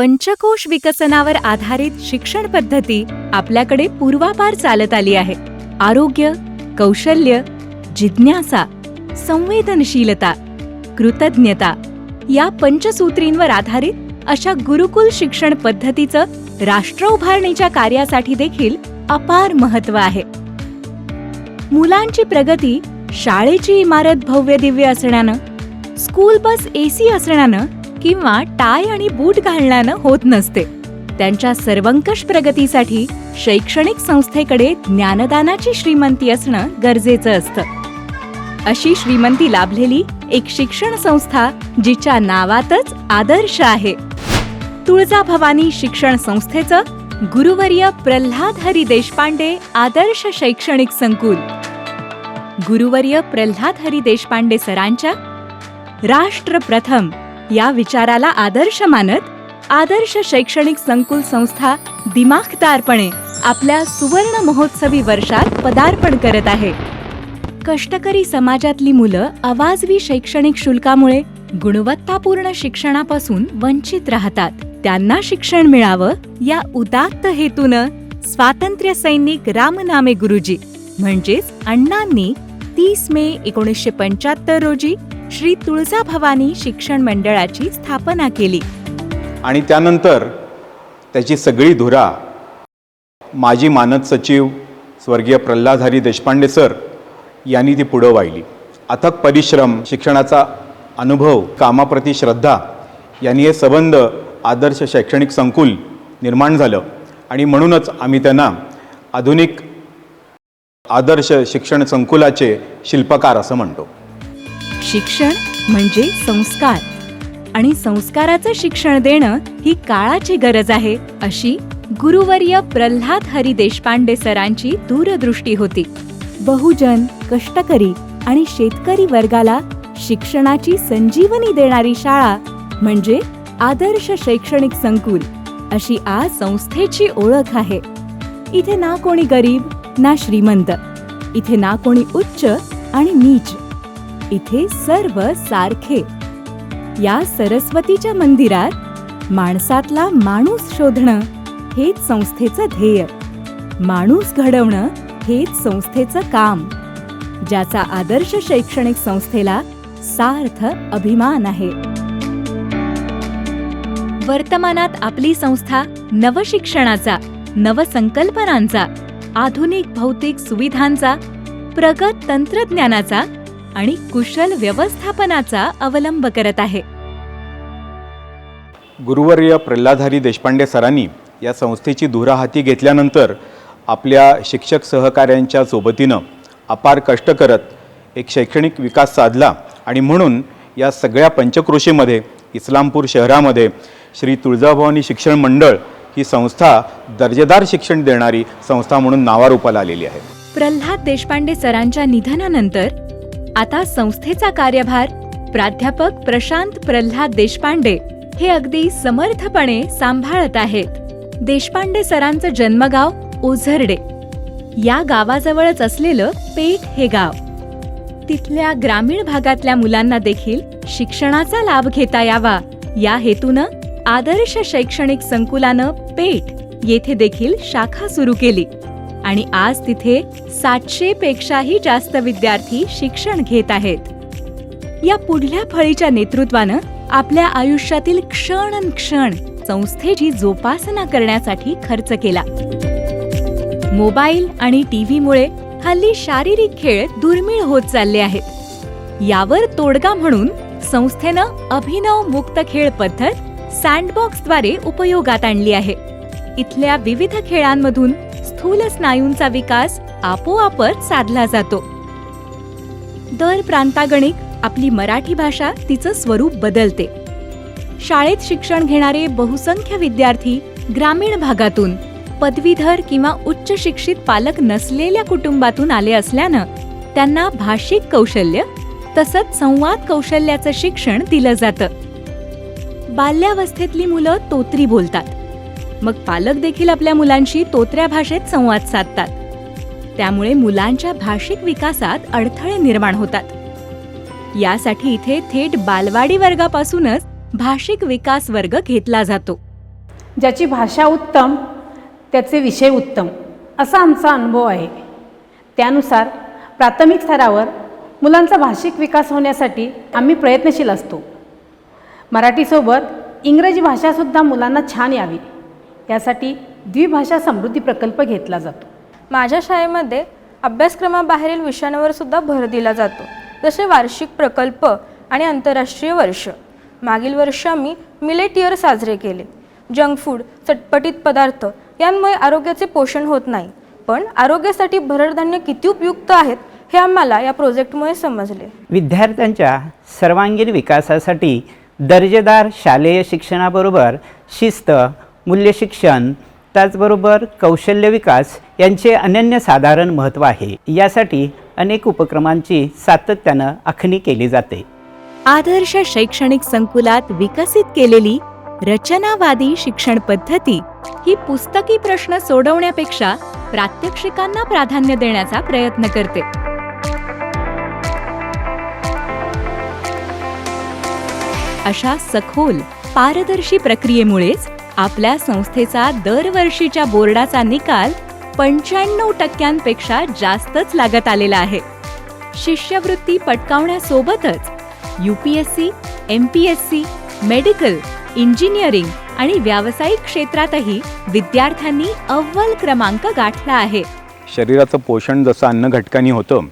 पंचकोश विकसनावर आधारित शिक्षण पद्धती आपल्याकडे पूर्वापार चालत आली आहे. आरोग्य कौशल्य जिज्ञासा संवेदनशीलता कृतज्ञता या पंचसूत्रींवर आधारित अशा गुरुकुल शिक्षण पद्धतीचं राष्ट्र उभारणीच्या कार्यासाठी देखील अपार महत्त्व आहे. मुलांची प्रगती शाळेची इमारत भव्य दिव्य असण्यानं स्कूल बस एसी असण्यानं किंवा टाय आणि बूट घालण्यानं होत नसते. त्यांच्या सर्वंकष प्रगतीसाठी शैक्षणिक संस्थेकडे ज्ञानदानाची श्रीमंती असणं गरजेचं असतं. अशी श्रीमंती लाभलेली एक शिक्षण संस्था जिच्या नावातच आदर्श आहे. तुळजाभवानी शिक्षण संस्थेचं गुरुवर्य प्रल्हाद हरी देशपांडे आदर्श शैक्षणिक संकुल. गुरुवर्य प्रल्हाद हरी देशपांडे सरांच्या राष्ट्र प्रथम या विचाराला आदर्श मानत आदर्श शैक्षणिक संकुल संस्था दिमाखदारपणे आपल्या सुवर्ण महोत्सवी वर्षात पदार्पण करत आहे. कष्टकरी समाजातली मुलं अवाजवी शैक्षणिक शुल्कामुळे गुणवत्तापूर्ण शिक्षणापासून वंचित राहतात. त्यांना शिक्षण मिळावं या उदात्त हेतूनं स्वातंत्र्य सैनिक रामनामे गुरुजी म्हणजेच अण्णांनी तीस मे एकोणीसशे पंच्याहत्तर रोजी श्री तुळजाभवानी शिक्षण मंडळाची स्थापना केली. आणि त्यानंतर त्याची सगळी धुरा माजी मानद सचिव स्वर्गीय प्रल्हादहारी देशपांडे सर यांनी ती पुढं वाहिली. अथक परिश्रम शिक्षणाचा अनुभव कामाप्रती श्रद्धा यांनी हे सबंध आदर्श शैक्षणिक संकुल निर्माण झालं आणि म्हणूनच आम्ही त्यांना आधुनिक आदर्श शिक्षण संकुलाचे शिल्पकार असं म्हणतो. शिक्षण म्हणजे संस्कार. आणि संस्काराचं शिक्षण देणं ही काळाची गरज आहे अशी गुरुवर्य प्रल्हाद हरी देशपांडे सरांची दूरदृष्टी होती. बहुजन कष्टकरी आणि शेतकरी वर्गाला शिक्षणाची संजीवनी देणारी शाळा म्हणजे आदर्श शैक्षणिक संकुल अशी आज संस्थेची ओळख आहे. इथे ना कोणी गरीब ना श्रीमंत. इथे ना कोणी उच्च आणि नीच. इथे सर्व सारखे. या सरस्वतीच्या मंदिरात माणसातला माणूस शोधणं हेच संस्थेचं ध्येय. माणूस घडवणं हेच संस्थेचं काम. ज्याचा आदर्श शैक्षणिक संस्थेला सार्थ अभिमान आहे. वर्तमानात आपली संस्था नवशिक्षणाचा नवसंकल्पनांचा आधुनिक भौतिक सुविधांचा प्रगत तंत्रज्ञानाचा आणि कुशल व्यवस्थापनाचा अवलंब करत आहे. गुरुवर्य प्रल्हादहरी देशपांडे सरांनी या संस्थेची धुरा हाती घेतल्यानंतर आपल्या शिक्षक सहकाऱ्यांच्या सोबतीनं अपार कष्ट करत एक शैक्षणिक विकास साधला आणि म्हणून या सगळ्या पंचक्रोशीमध्ये इस्लामपूर शहरामध्ये श्री तुळजाभवानी शिक्षण मंडळ ही संस्था दर्जेदार शिक्षण देणारी संस्था म्हणून नावारूपाला आलेली आहे. प्रल्हाद देशपांडे सरांच्या निधनानंतर आता संस्थेचा कार्यभार प्राध्यापक प्रशांत प्रल्हाद देशपांडे हे अगदी समर्थपणे सांभाळत आहेत. देशपांडे सरांचं जन्मगाव ओझरडे. या गावाजवळच असलेलं पेठ हे गाव. तिथल्या ग्रामीण भागातल्या मुलांना देखील शिक्षणाचा लाभ घेता यावा. या हेतूनं आदर्श शैक्षणिक संकुलानं पेठ येथे देखील शाखा सुरू केली. आणि आज तिथे सातशे पेक्षाही जास्त विद्यार्थी शिक्षण घेत आहेत. या पुढल्या फळीच्या नेतृत्वानं आपल्या आयुष्यातील क्षण क्षण संस्थेची जोपासना करण्यासाठी खर्च केला. मोबाईल आणि टीव्हीमुळे हल्ली शारीरिक खेळ दुर्मिळ होत चालले आहेत. यावर तोडगा म्हणून संस्थेनं अभिनव मुक्त खेळ पद्धत सँडबॉक्सद्वारे उपयोगात आणली आहे. इथल्या विविध खेळांमधून स्थूल स्नायूंचा विकास आपोआपच साधला जातो. दर प्रांतागणिक आपली मराठी भाषा तिचं स्वरूप बदलते. शाळेत शिक्षण घेणारे बहुसंख्य विद्यार्थी ग्रामीण भागातून पदवीधर किंवा उच्च शिक्षित पालक नसलेल्या कुटुंबातून आले असल्यानं त्यांना भाषिक कौशल्य तसंच संवाद कौशल्याचं शिक्षण दिलं जातं. बाल्यावस्थेतली मुलं तोत्री बोलतात. मग पालक देखील आपल्या मुलांशी तोत्र्या भाषेत संवाद साधतात. त्यामुळे मुलांच्या भाषिक विकासात अडथळे निर्माण होतात. यासाठी इथे थेट बालवाडी वर्गापासूनच भाषिक विकास वर्ग घेतला जातो. ज्याची भाषा उत्तम त्याचे विषय उत्तम असा आमचा अनुभव आहे. त्यानुसार प्राथमिक स्तरावर मुलांचा भाषिक विकास होण्यासाठी आम्ही प्रयत्नशील असतो. मराठीसोबत इंग्रजी भाषासुद्धा मुलांना छान यावी. यासाठी द्विभाषा समृद्धी प्रकल्प घेतला जातो. माझ्या शाळेमध्ये अभ्यासक्रमाबाहेरील विषयांवर सुद्धा भर दिला जातो. जसे वार्षिक प्रकल्प आणि आंतरराष्ट्रीय वर्ष. मागील वर्ष आम्ही मिलेट इयर साजरे केले. जंक फूड चटपटीत पदार्थ यांमुळे आरोग्याचे पोषण होत नाही. पण आरोग्यासाठी भरडधान्य किती उपयुक्त आहेत हे आम्हाला या प्रोजेक्टमुळे समजले. विद्यार्थ्यांच्या सर्वांगीण विकासासाठी दर्जेदार शालेय शिक्षणाबरोबर शिस्त मूल्यशिक्षण त्याचबरोबर कौशल्य विकास यांचे अनन्यसाधारण महत्त्व आहे. यासाठी अनेक उपक्रमांची सातत्यानं आखणी केली जाते. आदर्श शैक्षणिक संकुलात विकसित केलेली रचनावादी शिक्षण पद्धती ही पुस्तकी प्रश्न सोडवण्यापेक्षा प्रात्यक्षिकांना प्राधान्य देण्याचा प्रयत्न करते. अशा सखोल पारदर्शी प्रक्रियेमुळेच आपल्या संस्थेचा दरवर्षीच्या बोर्डाचा निकाल पंच्याण्णव टक्क्यांपेक्षा जास्तच लागत आलेला आहे. शिष्यवृत्ती पटकावण्यासोबतच U P S C M P S C medical engineering आणि व्यावसायिक क्षेत्रातही विद्यार्थ्यांनी अव्वल क्रमांक गाठला आहे. शरीराचं पोषण जसं अन्न घटकांनी होतं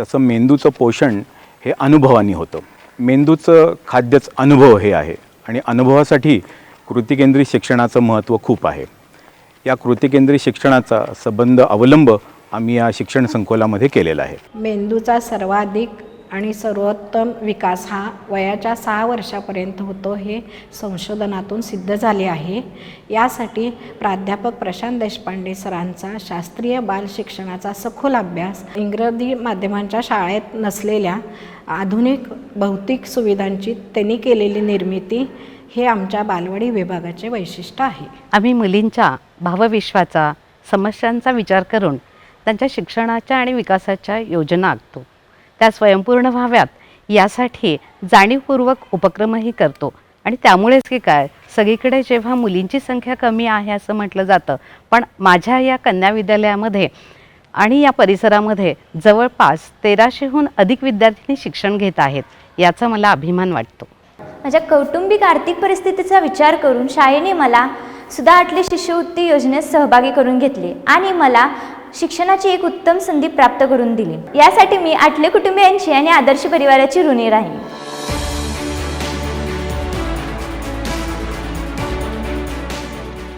तसं मेंदूचं पोषण हे अनुभवानी होतं. मेंदूचं खाद्यच अनुभव हे आहे आणि अनुभवासाठी कृतिकेंद्रित शिक्षणाचं महत्त्व खूप आहे. या कृतिकेंद्रित शिक्षणाचा संबंध अवलंब आम्ही या शिक्षण संकुलामध्ये केलेला आहे. मेंदूचा सर्वाधिक आणि सर्वोत्तम विकास हा वयाच्या सहा वर्षापर्यंत होतो हे संशोधनातून सिद्ध झाले आहे. यासाठी प्राध्यापक प्रशांत देशपांडे सरांचा शास्त्रीय बाल शिक्षणाचा सखोल अभ्यास इंग्रजी माध्यमांच्या शाळेत नसलेल्या आधुनिक भौतिक सुविधांची त्यांनी केलेली निर्मिती हे आमच्या बालवाडी विभागाचे वैशिष्ट्य आहे. आम्ही मुलींच्या भावविश्वाचा समस्यांचा विचार करून त्यांच्या शिक्षणाच्या आणि विकासाच्या योजना आखतो. त्या स्वयंपूर्ण व्हाव्यात यासाठी जाणीवपूर्वक उपक्रमही करतो. आणि त्यामुळेच की काय सगळीकडे जेव्हा मुलींची संख्या कमी आहे असं म्हटलं जातं पण माझ्या या कन्या विद्यालयामध्ये आणि या परिसरामध्ये जवळपास तेराशेहून अधिक विद्यार्थिनी शिक्षण घेत आहेत याचा मला अभिमान वाटतो. माझ्या कौटुंबिक आर्थिक परिस्थितीचा विचार करून शाळेने मला सुद्धा आटले शिष्यवृत्ती योजनेत सहभागी करून घेतले आणि मला शिक्षणाची एक उत्तम संधी प्राप्त करून दिली. यासाठी मी आटले कुटुंबियांची आणि आदर्श परिवाराची ऋणी राहीन.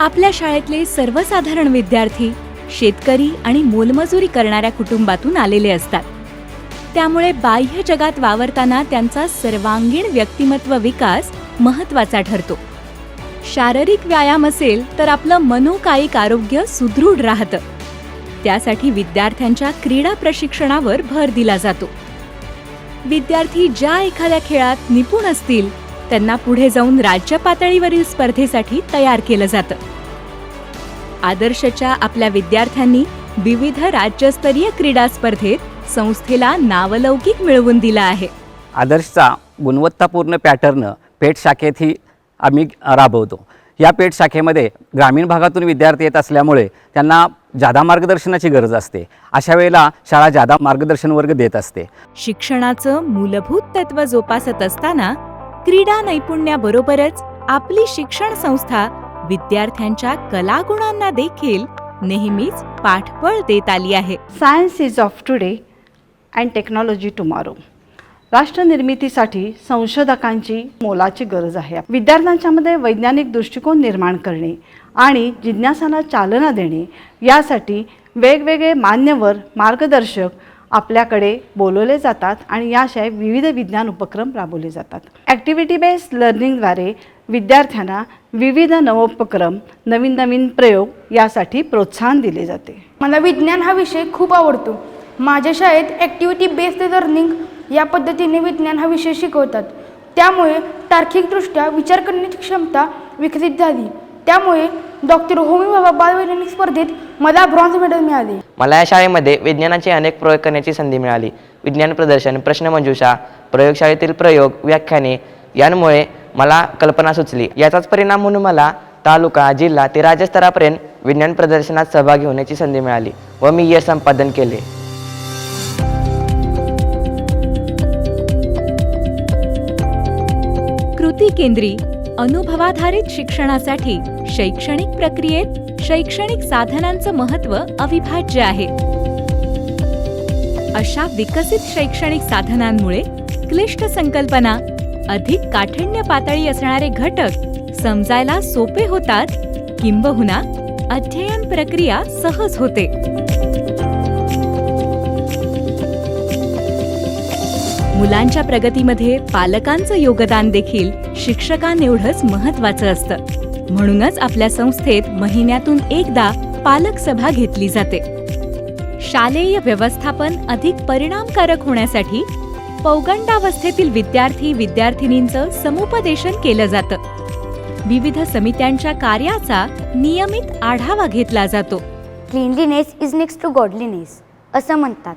आपल्या शाळेतले सर्वसाधारण विद्यार्थी शेतकरी आणि मोलमजुरी करणाऱ्या कुटुंबातून आलेले असतात. त्यामुळे बाह्य जगात वावरताना त्यांचा सर्वांगीण व्यक्तिमत्व विकास महत्त्वाचा ठरतो. शारीरिक व्यायाम असेल तर आपलं मनोकायिक आरोग्य सुदृढ राहतं. त्यासाठी विद्यार्थ्यांच्या क्रीडा प्रशिक्षणावर भर दिला जातो. विद्यार्थी ज्या एखाद्या खेळात निपुण असतील त्यांना पुढे जाऊन राज्य पातळीवरील स्पर्धेसाठी तयार केलं जातं. आदर्शच्या आपल्या विद्यार्थ्यांनी विविध राज्यस्तरीय क्रीडा स्पर्धेत संस्थेला नावलौकिक मिळवून दिला आहे. आदर्शचा गुणवत्तापूर्ण पॅटर्न पेठ शाखेतही आम्ही राबवतो. या पेठ शाखेमध्ये ग्रामीण भागातून विद्यार्थी येत असल्यामुळे त्यांना जादा मार्गदर्शनाची गरज असते. अशा वेळेला शाळा जादा मार्गदर्शन वर्ग देत असते. शिक्षणाचं मूलभूत तत्व जोपासत असताना क्रीडा नैपुण्याबरोबरच आपली शिक्षण संस्था विद्यार्थ्यांच्या कलागुणांना देखील नेहमीच पाठबळ देत आली आहे. Science is of today and technology tomorrow. राष्ट्रनिर्मितीसाठी संशोधकांची मोलाची गरज आहे. विद्यार्थ्यांच्यामध्ये वैज्ञानिक दृष्टिकोन निर्माण करणे आणि जिज्ञासाला चालना देणे यासाठी वेगवेगळे मान्यवर मार्गदर्शक आपल्याकडे बोलवले जातात आणि याशिवाय विविध विज्ञान उपक्रम राबवले जातात. ॲक्टिव्हिटी बेस्ड लर्निंगद्वारे विद्यार्थ्यांना विविध नवोपक्रम नवीन नवीन प्रयोग यासाठी प्रोत्साहन दिले जाते. मला विज्ञान हा विषय खूप आवडतो. माझ्या शाळेत ॲक्टिव्हिटी बेस्ड लर्निंग या पद्धतीने विज्ञान हा विषय शिकवतात. त्यामुळे तार्किकदृष्ट्या विचार करण्याची क्षमता विकसित झाली. त्यामुळे डॉक्टर होमी बाबा बालवैज्ञानिक स्पर्धेत मला ब्रॉन्झ मेडल मिळाले. मला या शाळेमध्ये विज्ञानाचे अनेक प्रयोग करण्याची संधी मिळाली. विज्ञान प्रदर्शन प्रश्नमंजुषा प्रयोगशाळेतील प्रयोग व्याख्याने यांमुळे मला कल्पना सुचली. याचाच परिणाम म्हणून मला तालुका जिल्हा ते राज्यस्तरापर्यंत विज्ञान प्रदर्शनात सहभागी होण्याची संधी मिळाली व मी यश संपादन केले. कृती केंद्री अनुभवाधारित शिक्षणासाठी शैक्षणिक प्रक्रियेत शैक्षणिक साधनांचं महत्त्व अविभाज्य आहे. अशा विकसित शैक्षणिक साधनांमुळे क्लिष्ट संकल्पना अधिक काठिण्य पातळी असणारे घटक समजायला सोपे होतात किंबहुना अध्ययन प्रक्रिया सहज होते. मुलांच्या प्रगतीमध्ये पालकांचं योगदान देखील शिक्षकांएवढंच महत्वाचं असतं. म्हणूनच आपल्या संस्थेत महिन्यातून एकदा पालक सभा घेतली जाते. शालेय व्यवस्थापन अधिक परिणामकारक होण्यासाठी पौगंडावस्थेतील विद्यार्थी विद्यार्थिनींचं समुपदेशन केलं जातं. विविध समित्यांच्या कार्याचा नियमित आढावा घेतला जातो. Cleanliness is next to godliness असं म्हणतात.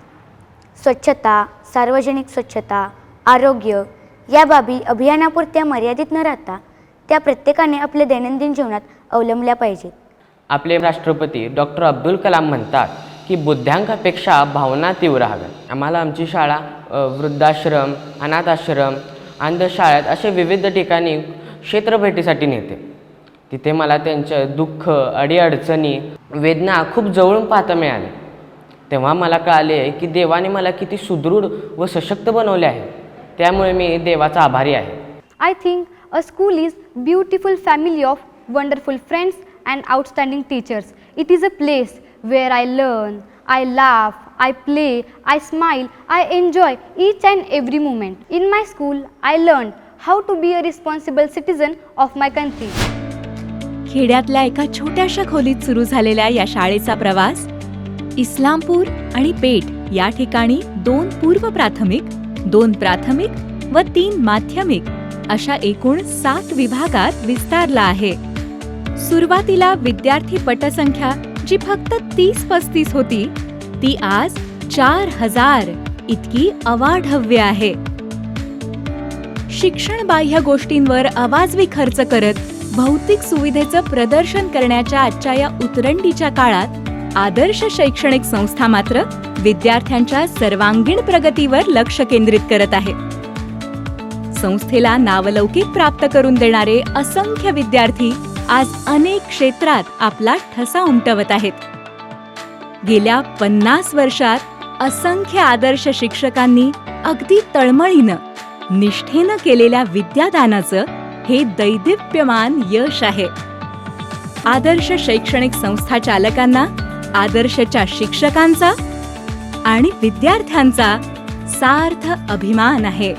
स्वच्छता सार्वजनिक स्वच्छता आरोग्य या बाबी अभियानापुरत्या मर्यादित न राहता त्या प्रत्येकाने आपल्या दैनंदिन जीवनात अवलंबल्या पाहिजेत. आपले राष्ट्रपती डॉक्टर अब्दुल कलाम म्हणतात की बुद्ध्यांकापेक्षा भावना तीव्र हव्यात आम्हाला आमची शाळा वृद्धाश्रम अनाथाश्रम अंधशाळेत असे विविध ठिकाणी क्षेत्रभेटीसाठी नेते. तिथे मला त्यांचं दुःख अडीअडचणी वेदना खूप जवळून पाहता मिळाल्या तेव्हा मला कळले की देवाने मला किती सुदृढ व सशक्त बनवले आहे. त्यामुळे मी देवाचा आभारी आहे. I think a school is beautiful family of wonderful friends and outstanding teachers it is a place where I learn I laugh I play I smile I enjoy each and every moment in my school I learn how to be a responsible citizen of my country खेड्यातल्या एका छोट्याशा खोलीत सुरू झालेल्या या शाळेचा प्रवास इस्लामपूर आणि पेठ या ठिकाणी दोन पूर्व प्राथमिक दोन प्राथमिक व तीन माध्यमिक अशा एकूण सात विभागात विस्तारला आहे. सुरुवातीला विद्यार्थी पटसंख्या जी फक्त तीस पस्तीस होती ती आज चार हजार इतकी अवाढव्य आहे. शिक्षण बाह्य गोष्टींवर अवाजवी खर्च करत भौतिक सुविधेचं प्रदर्शन करण्याच्या आजच्या या उतरंडीच्या काळात आदर्श शैक्षणिक संस्था मात्र विद्यार्थ्यांच्या सर्वांगीण प्रगतीवर लक्ष केंद्रित करत आहे. संस्थेला नावलौकिक प्राप्त करून देणारे असंख्य विद्यार्थी आज अनेक क्षेत्रात आपला ठसा उमटवत आहेत. गेल्या पन्नास वर्षात असंख्य आदर्श शिक्षकांनी अगदी तळमळीनं निष्ठेनं केलेल्या विद्यादानाचं हे दैदिप्यमान यश आहे. आदर्श शैक्षणिक संस्था चालकांना आदर्शच्या शिक्षकांचा आणि विद्यार्थ्यांचा सार्थ अभिमान आहे.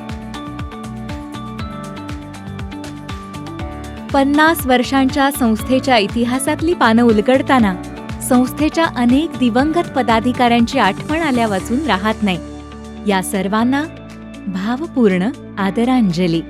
पन्नास वर्षांच्या संस्थेच्या इतिहासातली पानं उलगडताना संस्थेच्या अनेक दिवंगत पदाधिकाऱ्यांची आठवण आल्या वाचून राहत नाही. या सर्वांना भावपूर्ण आदरांजली.